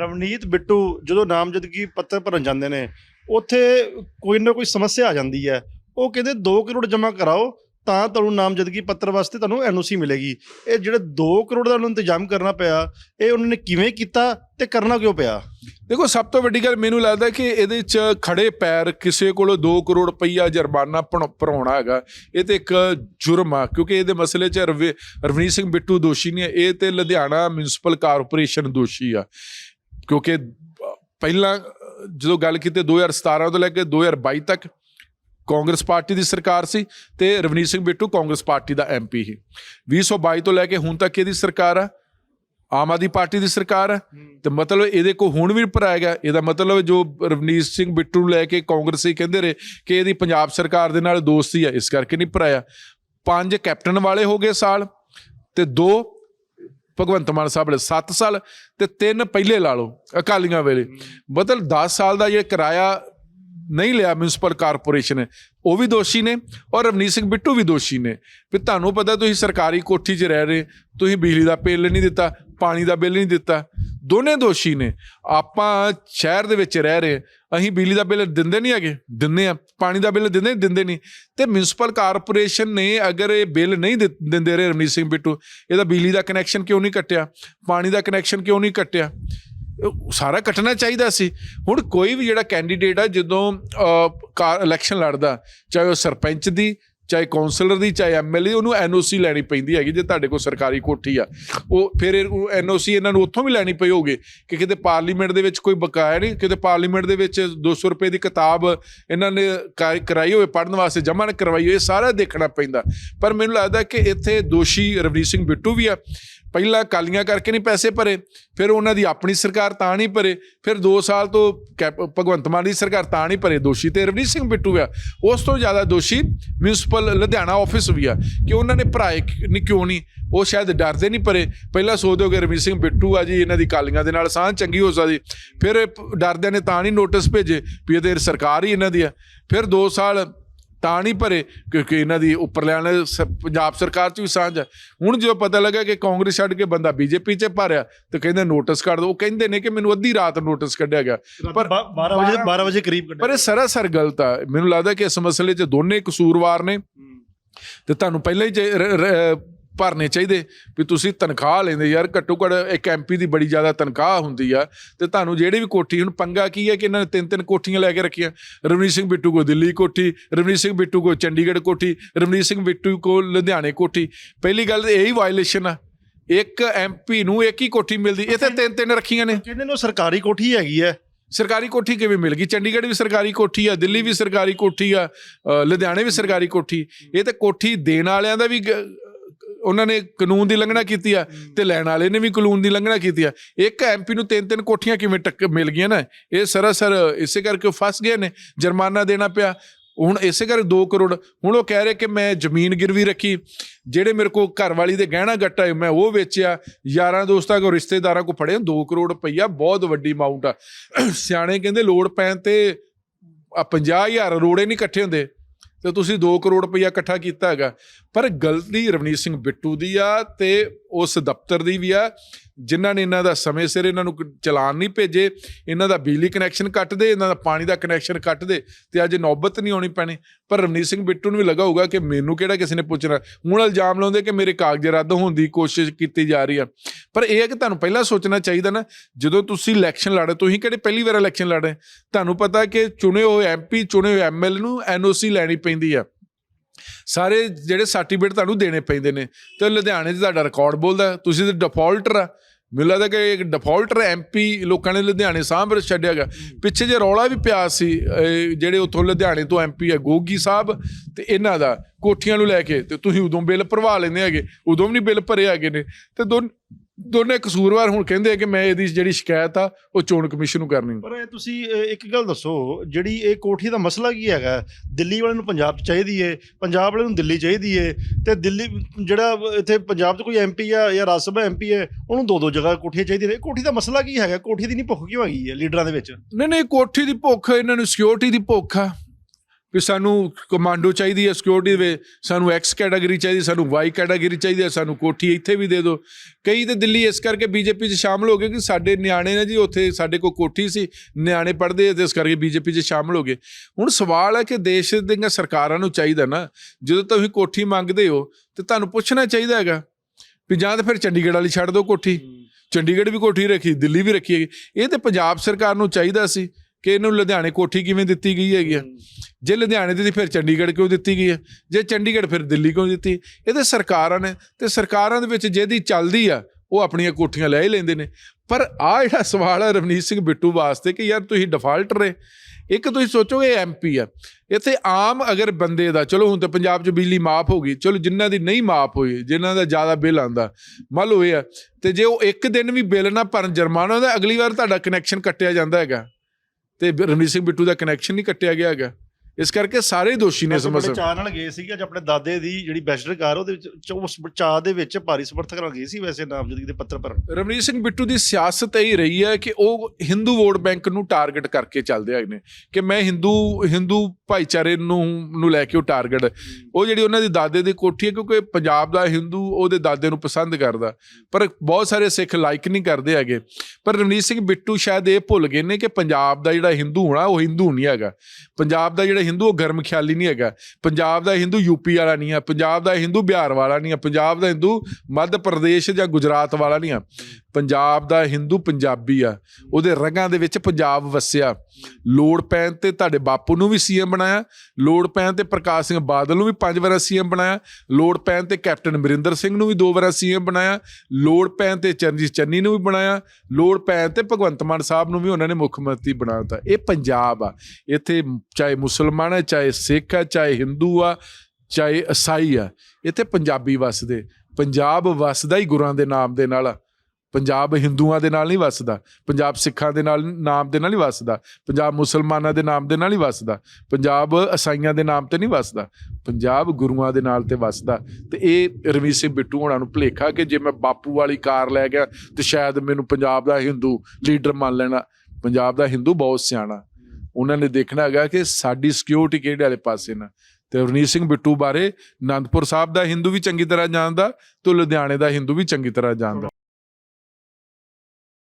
ਰਵਨੀਤ ਬਿੱਟੂ ਜਦੋਂ ਨਾਮਜ਼ਦਗੀ ਪੱਤਰ ਭਰਨ ਜਾਂਦੇ ਨੇ, ਉੱਥੇ ਕੋਈ ਨਾ ਕੋਈ ਸਮੱਸਿਆ ਆ ਜਾਂਦੀ ਹੈ। ਉਹ ਕਹਿੰਦੇ 2 ਕਰੋੜ ਜਮ੍ਹਾਂ ਕਰਾਓ, ਤਾਂ ਤੁਹਾਨੂੰ ਨਾਮਜ਼ਦਗੀ ਪੱਤਰ ਵਾਸਤੇ ਤੁਹਾਨੂੰ ਐਨਓਸੀ ਮਿਲੇਗੀ। ਇਹ ਜਿਹੜੇ 2 ਕਰੋੜ ਦਾ ਉਹਨੂੰ ਇੰਤਜ਼ਾਮ ਕਰਨਾ ਪਿਆ, ਇਹ ਉਹਨਾਂ ਨੇ ਕਿਵੇਂ ਕੀਤਾ ਤੇ ਕਰਨਾ ਕਿਉਂ ਪਿਆ? ਦੇਖੋ, ਸਭ ਤੋਂ ਵੱਡੀ ਗੱਲ ਮੈਨੂੰ ਲੱਗਦਾ ਕਿ ਇਹਦੇ 'ਚ ਖੜੇ ਪੈਰ ਕਿਸੇ ਕੋਲੋਂ 2 ਕਰੋੜ ਰੁਪਈਆ ਜੁਰਮਾਨਾ ਭਣ- ਭਰਾਉਣਾ ਹੈਗਾ। ਇਹ ਤੇ ਇੱਕ ਜੁਰਮ ਆ, ਕਿਉਂਕਿ ਇਹਦੇ ਮਸਲੇ 'ਚ ਰਵੀ- ਰਵਨੀਤ ਸਿੰਘ ਬਿੱਟੂ ਦੋਸ਼ੀ ਨਹੀਂ ਹੈ ਇਹ ਤੇ ਲੁਧਿਆਣਾ ਮਿਊਨਿਸਪਲ ਕਾਰਪੋਰੇਸ਼ਨ ਦੋਸ਼ੀ ਆ। ਕਿਉਂਕਿ, ਪਹਿਲਾਂ ਜਦੋਂ ਗੱਲ ਕੀਤੀ 2017 ਤੋਂ ਲੈ ਕੇ 2022 ਤੱਕ ਕਾਂਗਰਸ ਪਾਰਟੀ ਦੀ ਸਰਕਾਰ ਸੀ ਤੇ ਰਵਨੀਤ ਸਿੰਘ ਬਿੱਟੂ ਕਾਂਗਰਸ ਪਾਰਟੀ ਦਾ ਐਮਪੀ ਸੀ। 2022 ਤੋਂ ਲੈ ਕੇ ਹੁਣ ਤੱਕ ਇਹਦੀ ਸਰਕਾਰ ਆ, ਆਮ ਆਦਮੀ ਪਾਰਟੀ ਦੀ ਸਰਕਾਰ ਆ। ਤੇ ਮਤਲਬ ਇਹਦੇ ਕੋ ਹੁਣ ਵੀ ਭਰਾਇਆ ਗਿਆ ਇਹਦਾ ਮਤਲਬ ਜੋ ਰਵਨੀਤ ਸਿੰਘ ਬਿੱਟੂ ਨੂੰ ਲੈ ਕੇ ਕਾਂਗਰਸੀ ਕਹਿੰਦੇ ਰਹੇ ਕਿ ਇਹਦੀ ਪੰਜਾਬ ਸਰਕਾਰ ਦੇ ਨਾਲ ਦੋਸਤੀ ਆ, ਇਸ ਕਰਕੇ ਨਹੀਂ ਭਰਾਇਆ ਪੰਜ ਕੈਪਟਨ ਵਾਲੇ ਹੋ ਗਏ ਸਾਲ ਤੇ ਦੋ ਭਗਵੰਤ ਮਾਨ ਸਾਹਿਬ ਦੇ 7 ਸਾਲ ਤੇ ਤਿੰਨ ਪਹਿਲੇ ਲਾ ਲਓ ਅਕਾਲੀਆਂ ਵੇਲੇ। ਮਤਲਬ 10 ਸਾਲ ਦਾ ਜਿਹੜਾ ਕਿਰਾਇਆ ਨਹੀਂ ਲਿਆ ਮਿਊਨਿਸਪਲ ਕਾਰਪੋਰੇਸ਼ਨ ਨੇ। ਉਹ ਵੀ ਦੋਸ਼ੀ ਨੇ ਔਰ ਰਵਨੀਤ ਸਿੰਘ ਬਿੱਟੂ ਵੀ ਦੋਸ਼ੀ ਨੇ। ਵੀ ਤੁਹਾਨੂੰ ਪਤਾ ਤੁਸੀਂ ਸਰਕਾਰੀ ਕੋਠੀ 'ਚ ਰਹਿ ਰਹੇ ਤੁਸੀਂ ਬਿਜਲੀ ਦਾ ਬਿੱਲ ਨਹੀਂ ਦਿੱਤਾ ਪਾਣੀ ਦਾ ਬਿੱਲ ਨਹੀਂ ਦਿੱਤਾ। ਦੋਨੇ ਦੋਸ਼ੀ ਨੇ। ਆਪਾਂ ਸ਼ਹਿਰ ਦੇ ਵਿੱਚ ਰਹਿ ਰਹੇ ਅਸੀਂ ਬਿਜਲੀ ਦਾ ਬਿੱਲ ਦਿੰਦੇ ਨਹੀਂ ਹੈਗੇ। ਦਿੰਦੇ ਆ ਪਾਣੀ ਦਾ ਬਿੱਲ ਦਿੰਦੇ ਦਿੰਦੇ ਨਹੀਂ। ਤੇ ਮਿਊਨਿਸਪਲ ਕਾਰਪੋਰੇਸ਼ਨ ਨੇ ਅਗਰ ਇਹ ਬਿੱਲ ਨਹੀਂ ਦਿੰਦੇ ਰਹੇ ਰਵਨੀਤ ਸਿੰਘ ਬਿੱਟੂ, ਇਹਦਾ ਬਿਜਲੀ ਦਾ ਕਨੈਕਸ਼ਨ ਕਿਉਂ ਨਹੀਂ ਕੱਟਿਆ? ਪਾਣੀ ਦਾ ਕਨੈਕਸ਼ਨ ਕਿਉਂ ਨਹੀਂ ਕੱਟਿਆ? ਸਾਰਾ ਕੱਟਣਾ ਚਾਹੀਦਾ ਸੀ। ਹੁਣ ਕੋਈ ਵੀ ਜਿਹੜਾ ਕੈਂਡੀਡੇਟ ਆ, ਜਦੋਂ ਇਲੈਕਸ਼ਨ ਲੜਦਾ, ਚਾਹੇ ਉਹ ਸਰਪੰਚ ਦੀ ਚਾਹੇ ਕਾਉਂਸਲਰ ਦੀ, ਚਾਹੇ ਐਮਐਲਏ ਉਹਨੂੰ ਐਨਓਸੀ ਲੈਣੀ ਪੈਂਦੀ ਹੈਗੀ, ਜੇ ਤੁਹਾਡੇ ਕੋਲ ਸਰਕਾਰੀ ਕੋਠੀ ਆ। ਉਹ ਫਿਰ ਐਨਓਸੀ ਇਹਨਾਂ ਨੂੰ ਉੱਥੋਂ ਵੀ ਲੈਣੀ ਪਈ ਹੋਊਗੀ ਕਿ ਕਿਤੇ ਪਾਰਲੀਮੈਂਟ ਦੇ ਵਿੱਚ ਕੋਈ ਬਕਾਇਆ ਨਹੀਂ, ਕਿਤੇ ਪਾਰਲੀਮੈਂਟ ਦੇ ਵਿੱਚ 200 ਰੁਪਏ ਦੀ ਕਿਤਾਬ ਇਹਨਾਂ ਨੇ ਕਾ- ਕਰਾਈ ਹੋਵੇ ਪੜਨ ਵਾਸਤੇ ਜਮ੍ਹਾਂ ਨਾ ਕਰਵਾਈ ਹੋਏ ਸਾਰਾ ਦੇਖਣਾ ਪੈਂਦਾ। ਪਰ ਮੈਨੂੰ ਲੱਗਦਾ ਕਿ ਇੱਥੇ ਦੋਸ਼ੀ ਰਵਨੀਤ ਸਿੰਘ ਬਿੱਟੂ ਵੀ ਆ ਪਹਿਲਾਂ ਕਾਲੀਆਂ ਕਰਕੇ ਨਹੀਂ ਪੈਸੇ ਭਰੇ, ਫਿਰ ਉਹਨਾਂ ਦੀ ਆਪਣੀ ਸਰਕਾਰ ਤਾਂ ਨਹੀਂ ਭਰੇ, ਫਿਰ 2 ਸਾਲ ਤੋਂ ਕੈਪ- ਭਗਵੰਤ ਮਾਨ ਦੀ ਸਰਕਾਰ ਤਾਂ ਨਹੀਂ ਭਰੇ, ਦੋਸ਼ੀ ਤੇ ਰਵਨੀਤ ਸਿੰਘ ਬਿੱਟੂ ਆ। ਉਸ ਤੋਂ ਜ਼ਿਆਦਾ ਦੋਸ਼ੀ ਮਿਊਨਿਸਪਲ ਲੁਧਿਆਣਾ ਆਫਿਸ ਵੀ ਆ, ਕਿ ਉਹਨਾਂ ਨੇ ਭਰਾਏ ਨਹੀਂ, ਕਿਉਂ ਨਹੀਂ, ਉਹ ਸ਼ਾਇਦ ਡਰਦੇ ਨਹੀਂ ਭਰੇ। ਪਹਿਲਾਂ ਸੋਚਦੇ ਹੋ ਕਿ ਰਵਨੀਤ ਸਿੰਘ ਬਿੱਟੂ ਆ ਜੀ, ਇਹਨਾਂ ਦੀ ਕਾਲੀਆਂ ਦੇ ਨਾਲ ਸਾਂਝ ਚੰਗੀ ਹੋ ਸਕਦੀ। ਫਿਰ ਇਹ ਡਰਦਿਆਂ ਨੇ ਤਾਂ ਨਹੀਂ ਨੋਟਿਸ ਭੇਜੇ, ਵੀ ਇਹ ਤੇ ਸਰਕਾਰ ਹੀ ਇਹਨਾਂ ਦੀ ਆ। ਫਿਰ 2 ਸਾਲ ਤਾਂ ਨਹੀਂ ਭਰੇ ਕਿਉਂਕਿ ਇਹਨਾਂ ਦੀ ਉੱਪਰ ਲੈਣ ਪੰਜਾਬ ਸਰਕਾਰ 'ਚ ਵੀ ਸਾਂਝ ਆ ਹੁਣ ਜਦੋਂ ਪਤਾ ਲੱਗਾ ਕਿ ਕਾਂਗਰਸ ਛੱਡ ਕੇ ਬੰਦਾ ਬੀਜੇਪੀ 'ਚ ਭਰਿਆ ਤੇ ਕਹਿੰਦੇ ਨੋਟਿਸ ਕੱਢ ਦੋ। ਉਹ ਕਹਿੰਦੇ ਨੇ ਕਿ ਮੈਨੂੰ ਅੱਧੀ ਰਾਤ ਨੋਟਿਸ ਕੱਢਿਆ ਗਿਆ। ਪਰ 12 ਵਜੇ 12 ਵਜੇ ਕਰੀਬ ਕੱਢਿਆ ਪਰ ਇਹ ਸਰਾਸਰ ਗਲਤ ਆ। ਮੈਨੂੰ ਲੱਗਦਾ ਕਿ ਇਸ ਮਸਲੇ 'ਚ ਦੋਨੇ ਕਸੂਰਵਾਰ ਨੇ। ਤੇ ਤੁਹਾਨੂੰ ਪਹਿਲਾਂ ਹੀ ਭਰਨੇ ਚਾਹੀਦੇ ਵੀ ਤੁਸੀਂ ਤਨਖਾਹ ਲੈਂਦੇ ਯਾਰ ਘੱਟੋ ਘੱਟ ਇੱਕ ਐਮਪੀ ਦੀ ਬੜੀ ਜ਼ਿਆਦਾ ਤਨਖਾਹ ਹੁੰਦੀ ਆ ਤੇ ਤੁਹਾਨੂੰ ਜਿਹੜੀ ਵੀ ਕੋਠੀ ਹੁਣ ਪੰਗਾ ਕੀ ਹੈ ਕਿ ਇਹਨਾਂ ਨੇ ਤਿੰਨ ਤਿੰਨ ਕੋਠੀਆਂ ਲੈ ਕੇ ਰੱਖੀਆਂ? ਰਵਨੀਤ ਸਿੰਘ ਬਿੱਟੂ ਕੋ ਦਿੱਲੀ ਕੋਠੀ ਰਵਨੀਤ ਸਿੰਘ ਬਿੱਟੂ ਕੋ ਚੰਡੀਗੜ੍ਹ ਕੋਠੀ ਰਵਨੀਤ ਸਿੰਘ ਬਿੱਟੂ ਕੋ ਲੁਧਿਆਣੇ ਕੋਠੀ। ਪਹਿਲੀ ਗੱਲ ਇਹੀ ਵਾਇਲੇਸ਼ਨ ਆ। ਇੱਕ ਐਮਪੀ ਨੂੰ ਇੱਕ ਹੀ ਕੋਠੀ ਮਿਲਦੀ ਇੱਥੇ ਤਿੰਨ ਤਿੰਨ ਰੱਖੀਆਂ ਨੇ। ਕਹਿੰਦੇ ਨੇ? ਸਰਕਾਰੀ ਕੋਠੀ ਹੈਗੀ ਹੈ ਸਰਕਾਰੀ ਕੋਠੀ ਕਿਵੇਂ ਮਿਲ ਗਈ? ਚੰਡੀਗੜ੍ਹ ਵੀ ਸਰਕਾਰੀ ਕੋਠੀ ਆ ਦਿੱਲੀ ਵੀ ਸਰਕਾਰੀ ਕੋਠੀ ਆ ਲੁਧਿਆਣੇ ਵੀ ਸਰਕਾਰੀ ਕੋਠੀ। ਇਹ ਤੇ ਕੋਠੀ ਦੇਣ ਵਾਲਿਆਂ ਦਾ ਵੀ ਉਹਨਾਂ ਨੇ ਕਾਨੂੰਨ ਦੀ ਲੰਘਣਾ ਕੀਤੀ ਆ ਤੇ ਲੈਣ ਵਾਲੇ ਨੇ ਵੀ ਕਾਨੂੰਨ ਦੀ ਲੰਘਣਾ ਕੀਤੀ ਆ। ਇੱਕ ਐਮਪੀ ਨੂੰ ਤਿੰਨ ਤਿੰਨ ਕੋਠੀਆਂ ਕਿਵੇਂ ਟੱਕ ਮਿਲ ਗਈਆਂ ਨਾ ਇਹ ਸਰਾਸਰ ਇਸੇ ਕਰਕੇ ਉਹ ਫਸ ਗਏ ਨੇ ਜੁਰਮਾਨਾ ਦੇਣਾ ਪਿਆ। ਹੁਣ ਇਸੇ ਕਰਕੇ 2 ਕਰੋੜ ਹੁਣ ਉਹ ਕਹਿ ਰਹੇ ਕਿ ਮੈਂ ਜ਼ਮੀਨ ਗਿਰਵੀ ਰੱਖੀ ਜਿਹੜੇ ਮੇਰੇ ਕੋ ਘਰ ਵਾਲੀ ਦੇ ਗਹਿਣਾ ਗੱਟਾ ਮੈਂ ਉਹ ਵੇਚਿਆ ਯਾਰਾਂ ਦੋਸਤਾਂ ਕੋ ਰਿਸ਼ਤੇਦਾਰਾਂ ਕੋ ਫੜੇ 2 ਕਰੋੜ ਰੁਪਈਆ ਬਹੁਤ ਵੱਡੀ ਅਮਾਉਂਟ ਆ। ਸਿਆਣੇ ਕਹਿੰਦੇ ਲੋੜ ਪੈਣ ਤੇ ਆ 50000 ਰੋੜੇ ਨਹੀਂ ਇਕੱਠੇ ਹੁੰਦੇ। ਤੇ ਤੁਸੀਂ 2 ਕਰੋੜ ਰੁਪਈਆ ਇਕੱਠਾ ਕੀਤਾ ਹੈਗਾ। ਪਰ ਗਲਤੀ ਰਵਨੀਤ ਸਿੰਘ ਬਿੱਟੂ ਦੀ ਆ ਤੇ ਉਸ ਦਫ਼ਤਰ ਦੀ ਵੀ ਆ। ਜਿਨ੍ਹਾਂ ਨੇ ਇਹਨਾਂ ਦਾ ਸਮੇਂ ਸਿਰ ਇਹਨਾਂ ਨੂੰ ਚਲਾਨ ਨਹੀਂ ਭੇਜੇ, ਇਹਨਾਂ ਦਾ ਬਿਜਲੀ ਕਨੈਕਸ਼ਨ ਕੱਟ ਦੇ, ਇਹਨਾਂ ਦਾ ਪਾਣੀ ਦਾ ਕਨੈਕਸ਼ਨ ਕੱਟ ਦੇ, ਤੇ ਅੱਜ ਨੌਬਤ ਨਹੀਂ ਆਉਣੀ ਪੈਣੀ। ਪਰ ਰਵਨੀਤ ਸਿੰਘ ਬਿੱਟੂ ਨੂੰ ਵੀ ਲੱਗਾ ਹੋਊਗਾ ਕਿ ਮੈਨੂੰ ਕਿਹੜਾ ਕਿਸੇ ਨੇ ਪੁੱਛਣਾ? ਹੁਣ ਇਲਜ਼ਾਮ ਲਾਉਂਦੇ ਕਿ ਮੇਰੇ ਕਾਗਜ਼ ਰੱਦ ਹੋਣ ਦੀ ਕੋਸ਼ਿਸ਼ ਕੀਤੀ ਜਾ ਰਹੀ ਆ। ਪਰ ਇਹ ਹੈ ਕਿ ਤੁਹਾਨੂੰ ਪਹਿਲਾਂ ਸੋਚਣਾ ਚਾਹੀਦਾ ਨਾ, ਜਦੋਂ ਤੁਸੀਂ ਇਲੈਕਸ਼ਨ ਲੜ ਤੁਸੀਂ ਕਿਹੜੇ ਪਹਿਲੀ ਵਾਰ ਇਲੈਕਸ਼ਨ ਲੜ ਰਹੇ? ਤੁਹਾਨੂੰ ਪਤਾ ਕਿ ਚੁਣੇ ਹੋਏ ਐਮਪੀ ਚੁਣੇ ਹੋਏ ਐਮਐਲ ਨੂੰ ਐਨਓਸੀ ਲੈਣੀ ਪੈਂਦੀ ਆ। ਸਾਰੇ ਜਿਹੜੇ ਸਰਟੀਫਿਕੇਟ ਤੁਹਾਨੂੰ ਦੇਣੇ ਪੈਂਦੇ ਨੇ, ਤੇ ਲੁਧਿਆਣੇ 'ਚ ਤੁਹਾਡਾ ਰਿਕਾਰਡ ਬੋਲਦਾ ਤੁਸੀਂ ਤੇ ਡਿਫਾਲਟਰ ਆ। ਮੈਨੂੰ ਲੱਗਦਾ ਕਿ ਇੱਕ ਡਿਫਾਲਟਰ ਐਮਪੀ ਲੋਕਾਂ ਨੇ ਲੁਧਿਆਣੇ ਸਾਂਭ ਛੱਡਿਆ ਗਿਆ ਪਿੱਛੇ ਜੇ ਰੌਲਾ ਵੀ ਪਿਆ ਸੀ ਜਿਹੜੇ ਉੱਥੋਂ ਲੁਧਿਆਣੇ ਤੋਂ ਐਮਪੀ ਹੈ ਗੋਗੀ ਸਾਹਿਬ ਤੇ ਇਹਨਾਂ ਦਾ, ਕੋਠੀਆਂ ਨੂੰ ਲੈ ਕੇ, ਤੇ ਤੁਸੀਂ ਉਦੋਂ ਬਿੱਲ ਭਰਵਾ ਲੈਂਦੇ ਹੈਗੇ, ਉਦੋਂ ਵੀ ਨਹੀਂ ਬਿੱਲ ਭਰੇ ਹੈਗੇ ਨੇ। ਤੇ ਦੋ ਦੋਨੇ ਕਸੂਰਵਾਰ ਹੁਣ ਕਹਿੰਦੇ ਆ ਕਿ ਮੈਂ ਇਹਦੀ ਜਿਹੜੀ ਸ਼ਿਕਾਇਤ ਆ ਉਹ ਚੋਣ ਕਮਿਸ਼ਨ ਨੂੰ ਕਰਨੀ। ਪਰ ਇਹ ਤੁਸੀਂ ਇੱਕ ਗੱਲ ਦੱਸੋ ਜਿਹੜੀ ਇਹ ਕੋਠੀ ਦਾ ਮਸਲਾ ਕੀ ਹੈਗਾ? ਦਿੱਲੀ ਵਾਲੇ ਨੂੰ ਪੰਜਾਬ 'ਚ ਚਾਹੀਦੀ ਏ ਪੰਜਾਬ ਵਾਲੇ ਨੂੰ ਦਿੱਲੀ ਚਾਹੀਦੀ ਏ ਤੇ ਦਿੱਲੀ ਜਿਹੜਾ ਇੱਥੇ ਪੰਜਾਬ 'ਚ ਕੋਈ ਐਮਪੀ ਆ ਜਾਂ ਰਾਜ ਸਭਾ ਐਮਪੀ ਹੈ ਉਹਨੂੰ ਦੋ ਦੋ ਜਗ੍ਹਾ ਕੋਠੀਆਂ ਚਾਹੀਦੀਆਂ ਨੇ। ਕੋਠੀ ਦਾ ਮਸਲਾ ਕੀ ਹੈਗਾ? ਕੋਠੀ ਦੀ ਨਹੀਂ ਭੁੱਖ ਕਿਉਂ ਹੈਗੀ ਹੈ ਲੀਡਰਾਂ ਦੇ ਵਿੱਚ? ਨਹੀਂ ਨਹੀਂ ਕੋਠੀ ਦੀ ਭੁੱਖ ਇਹਨਾਂ ਨੂੰ ਸਿਕਿਉਰਿਟੀ ਦੀ ਭੁੱਖ ਆ। ਵੀ ਸਾਨੂੰ ਕਮਾਂਡੋ ਚਾਹੀਦੀ ਹੈ ਸਿਕਿਉਰਿਟੀ ਦੇ ਸਾਨੂੰ ਐਕਸ ਕੈਟਾਗਰੀ ਚਾਹੀਦੀ ਸਾਨੂੰ ਵਾਈ ਕੈਟਾਗਰੀ ਚਾਹੀਦੀ ਹੈ ਸਾਨੂੰ ਕੋਠੀ ਇੱਥੇ ਵੀ ਦੇ ਦਿਓ। ਕਈ ਤੇ ਦਿੱਲੀ ਇਸ ਕਰਕੇ ਬੀਜੇਪੀ 'ਚ ਸ਼ਾਮਲ ਹੋ ਗਏ ਕਿ ਸਾਡੇ ਨਿਆਣੇ ਨੇ ਜੀ ਉੱਥੇ ਸਾਡੇ ਕੋਲ ਕੋਠੀ ਸੀ ਨਿਆਣੇ ਪੜ੍ਹਦੇ ਤੇ ਇਸ ਕਰਕੇ ਬੀਜੇਪੀ 'ਚ ਸ਼ਾਮਲ ਹੋ ਗਏ। ਹੁਣ ਸਵਾਲ ਹੈ ਕਿ ਦੇਸ਼ ਦੀਆਂ ਸਰਕਾਰਾਂ ਨੂੰ ਚਾਹੀਦਾ ਨਾ ਜਦੋਂ ਤੁਸੀਂ ਕੋਠੀ ਮੰਗਦੇ ਹੋ ਤੇ ਤੁਹਾਨੂੰ ਪੁੱਛਣਾ ਚਾਹੀਦਾ ਹੈਗਾ ਵੀ ਜਾਂ ਤਾਂ ਫਿਰ ਚੰਡੀਗੜ੍ਹ ਵਾਲੀ ਛੱਡ ਦਿਓ ਕੋਠੀ। ਚੰਡੀਗੜ੍ਹ ਵੀ ਕੋਠੀ ਰੱਖੀ ਦਿੱਲੀ ਵੀ ਰੱਖੀ ਇਹ ਤੇ ਪੰਜਾਬ ਸਰਕਾਰ ਨੂੰ ਚਾਹੀਦਾ ਸੀ। ਕਿ ਇਹਨੂੰ ਲੁਧਿਆਣੇ ਕੋਠੀ ਕਿਵੇਂ ਦਿੱਤੀ ਗਈ ਹੈਗੀ ਆ? ਜੇ ਲੁਧਿਆਣੇ ਦਿੱਤੀ ਫਿਰ ਚੰਡੀਗੜ੍ਹ ਕਿਉਂ ਦਿੱਤੀ ਗਈ ਹੈ ਜੇ ਚੰਡੀਗੜ੍ਹ ਫਿਰ ਦਿੱਲੀ ਕਿਉਂ ਦਿੱਤੀ? ਇਹ ਤੇ ਸਰਕਾਰਾਂ ਨੇ ਤੇ ਸਰਕਾਰਾਂ ਦੇ ਵਿੱਚ ਜਿਹਦੀ ਚੱਲਦੀ ਆ ਉਹ ਆਪਣੀਆਂ ਕੋਠੀਆਂ ਲੈ ਹੀ ਲੈਂਦੇ ਨੇ। ਪਰ ਆ ਜਿਹੜਾ ਸਵਾਲ ਹੈ ਰਵਨੀਤ ਸਿੰਘ ਬਿੱਟੂ ਵਾਸਤੇ ਕਿ ਯਾਰ ਤੁਸੀਂ ਡਿਫਾਲਟਰ ਹੈ ਇੱਕ ਤੁਸੀਂ ਸੋਚੋਗੇ ਐਮਪੀ ਆ। ਇੱਥੇ ਆਮ ਅਗਰ ਬੰਦੇ ਦਾ ਚਲੋ ਹੁਣ ਤੇ ਪੰਜਾਬ 'ਚ ਬਿਜਲੀ ਮਾਫ ਹੋ ਗਈ ਚਲੋ ਜਿਨ੍ਹਾਂ ਦੀ ਨਹੀਂ ਮਾਫ ਹੋਈ ਜਿਨ੍ਹਾਂ ਦਾ ਜ਼ਿਆਦਾ ਬਿੱਲ ਆਂਦਾ ਮੰਨ ਲਓ ਇਹ ਆ। ਤੇ ਜੇ ਉਹ ਇੱਕ ਦਿਨ ਵੀ ਬਿੱਲ ਨਾ ਭਰਨ ਜੁਰਮਾਨਾ ਹੁੰਦਾ ਅਗਲੀ ਵਾਰ ਤੁਹਾਡਾ ਕਨੈਕਸ਼ਨ ਕੱਟਿਆ ਜਾਂਦਾ ਹੈਗਾ। ਤੇ ਰਵਨੀਤ ਸਿੰਘ ਬਿੱਟੂ ਦਾ ਕਨੈਕਸ਼ਨ ਨਹੀਂ ਕੱਟਿਆ ਗਿਆ ਹੈਗਾ। ਇਸ ਕਰਕੇ ਸਾਰੇ ਦੋਸ਼ੀ ਨੇ ਸਮਝ ਚਾਅ ਨਾਲ ਗਏ ਸੀਗੇ ਅੱਜ ਆਪਣੇ ਦਾਦੇ ਦੀ ਜਿਹੜੀ ਬੈਚਲਰ ਕਾਰ ਉਹਦੇ ਵਿੱਚ ਉਸ ਚਾਅ ਦੇ ਵਿੱਚ ਭਾਰੀ ਸਮਰਥਕ ਨਾਲ ਗਏ ਸੀ ਵੈਸੇ ਨਾਮਜ਼ਦਗੀ ਦੇ ਪੱਤਰ ਭਰਨ। ਰਵਨੀਤ ਸਿੰਘ ਬਿੱਟੂ ਦੀ ਸਿਆਸਤ ਇਹ ਰਹੀ ਹੈ ਕਿ ਉਹ ਹਿੰਦੂ ਵੋਟ ਬੈਂਕ ਨੂੰ ਟਾਰਗੇਟ ਕਰਕੇ ਚੱਲਦੇ ਹੈਗੇ ਨੇ ਕਿ ਮੈਂ ਹਿੰਦੂ ਹਿੰਦੂ ਭਾਈਚਾਰੇ ਨੂੰ ਨੂੰ ਲੈ ਕੇ ਉਹ ਟਾਰਗੇਟ ਉਹ ਜਿਹੜੀ ਉਹਨਾਂ ਦੀ ਦਾਦੇ ਦੀ ਕੋਠੀ ਹੈ ਕਿਉਂਕਿ ਪੰਜਾਬ ਦਾ ਹਿੰਦੂ ਉਹਦੇ ਦਾਦੇ ਨੂੰ ਪਸੰਦ ਕਰਦਾ। ਪਰ ਬਹੁਤ ਸਾਰੇ ਸਿੱਖ ਲਾਈਕ ਨਹੀਂ ਕਰਦੇ ਹੈਗੇ। ਪਰ ਰਵਨੀਤ ਸਿੰਘ ਬਿੱਟੂ ਸ਼ਾਇਦ ਇਹ ਭੁੱਲ ਗਏ ਨੇ ਕਿ ਪੰਜਾਬ ਦਾ ਜਿਹੜਾ ਹਿੰਦੂ ਹੋਣਾ ਉਹ ਹਿੰਦੂ ਨਹੀਂ ਹੈਗਾ। ਪੰਜਾਬ ਦਾ ਜਿਹੜਾ ਹਿੰਦੂ, ਉਹ ਗਰਮ ਖਿਆਲੀ ਨਹੀਂ ਹੈਗਾ। ਪੰਜਾਬ ਦਾ ਹਿੰਦੂ ਯੂਪੀ ਵਾਲਾ ਨਹੀਂ ਹੈ ਪੰਜਾਬ ਦਾ ਹਿੰਦੂ ਬਿਹਾਰ ਵਾਲਾ ਨਹੀਂ ਹੈ ਪੰਜਾਬ ਦਾ ਹਿੰਦੂ ਮੱਧ ਪ੍ਰਦੇਸ਼ ਜਾਂ ਗੁਜਰਾਤ ਵਾਲਾ ਨਹੀਂ ਹੈ ਪੰਜਾਬ ਦਾ ਹਿੰਦੂ ਪੰਜਾਬੀ ਆ, ਉਹਦੇ ਰਗਾਂ ਦੇ ਵਿੱਚ ਪੰਜਾਬ ਵਸਿਆ। ਲੋੜ ਪੈਣ ਤੇ ਤੁਹਾਡੇ ਬਾਪੂ ਨੂੰ ਵੀ ਸੀਐਮ ਬਣਾਇਆ, ਲੋੜ ਪੈਣ ਤੇ ਪ੍ਰਕਾਸ਼ ਸਿੰਘ ਬਾਦਲ ਨੂੰ ਵੀ ਪੰਜ ਵਾਰ ਸੀਐਮ ਬਣਾਇਆ, ਲੋੜ ਪੈਣ ਤੇ ਕੈਪਟਨ ਅਮਰਿੰਦਰ ਸਿੰਘ ਨੂੰ ਵੀ ਦੋ ਵਾਰ ਸੀਐਮ ਬਣਾਇਆ, ਲੋੜ ਪੈਣ ਤੇ ਚਰਨਜੀਤ ਚੰਨੀ ਨੂੰ ਵੀ ਬਣਾਇਆ, ਲੋੜ ਪੈਣ ਤੇ ਭਗਵੰਤ ਮਾਨ ਸਾਹਿਬ ਨੂੰ ਵੀ ਉਹਨਾਂ ਨੇ ਮੁੱਖ ਮੰਤਰੀ ਬਣਾਤਾ ਇਹ ਪੰਜਾਬ ਆ। ਇੱਥੇ ਚਾਹੇ ਮੁਸਲਮਾਨ ਹੈ ਚਾਹੇ ਸਿੱਖ ਹੈ ਚਾਹੇ ਹਿੰਦੂ ਆ, ਚਾਹੇ ਈਸਾਈ ਆ, ਇੱਥੇ ਪੰਜਾਬੀ ਵਸਦੇ। ਪੰਜਾਬ ਵਸਦਾ ਹੀ ਗੁਰਾਂ ਦੇ ਨਾਮ ਦੇ ਨਾਲ। ਆ ਪੰਜਾਬ ਹਿੰਦੂਆਂ ਦੇ ਨਾਲ ਨਹੀਂ ਵਸਦਾ, ਪੰਜਾਬ ਸਿੱਖਾਂ ਦੇ ਨਾਲ ਨਾਮ ਦੇ ਨਾਲ ਹੀ ਵਸਦਾ, ਪੰਜਾਬ ਮੁਸਲਮਾਨਾਂ ਦੇ ਨਾਮ ਦੇ ਨਾਲ ਹੀ ਵਸਦਾ, ਪੰਜਾਬ ਈਸਾਈਆਂ ਦੇ ਨਾਮ ਤੇ ਨਹੀਂ ਵਸਦਾ, ਪੰਜਾਬ ਗੁਰੂਆਂ ਦੇ ਨਾਲ ਤੇ ਵਸਦਾ। ਤੇ ਇਹ ਰਵੀਰ ਸਿੰਘ ਬਿੱਟੂ ਹੋਣਾ ਨੂੰ ਭੁਲੇਖਾ ਕਿ ਜੇ ਮੈਂ ਬਾਪੂ ਵਾਲੀ ਕਾਰ ਲੈ ਗਿਆ ਤੇ ਸ਼ਾਇਦ ਮੈਨੂੰ ਪੰਜਾਬ ਦਾ ਹਿੰਦੂ ਲੀਡਰ ਮੰਨ ਲੈਣਾ। ਪੰਜਾਬ ਦਾ ਹਿੰਦੂ ਬਹੁਤ ਸਿਆਣਾ। ਉਹਨਾਂ ਨੇ ਦੇਖਣਾ ਹੈਗਾ ਕਿ ਸਾਡੀ ਸਿਕਿਉਰਿਟੀ ਕਿਹੜੇ ਵਾਲੇ ਪਾਸੇ ਨਾ। ਤੇ ਰਵਨੀਤ ਸਿੰਘ ਬਿੱਟੂ ਬਾਰੇ ਆਨੰਦਪੁਰ ਸਾਹਿਬ ਦਾ ਹਿੰਦੂ ਵੀ ਚੰਗੀ ਤਰ੍ਹਾਂ ਜਾਣਦਾ ਤੇ ਲੁਧਿਆਣੇ ਦਾ ਹਿੰਦੂ ਵੀ ਚੰਗੀ ਤਰ੍ਹਾਂ ਜਾਣਦਾ।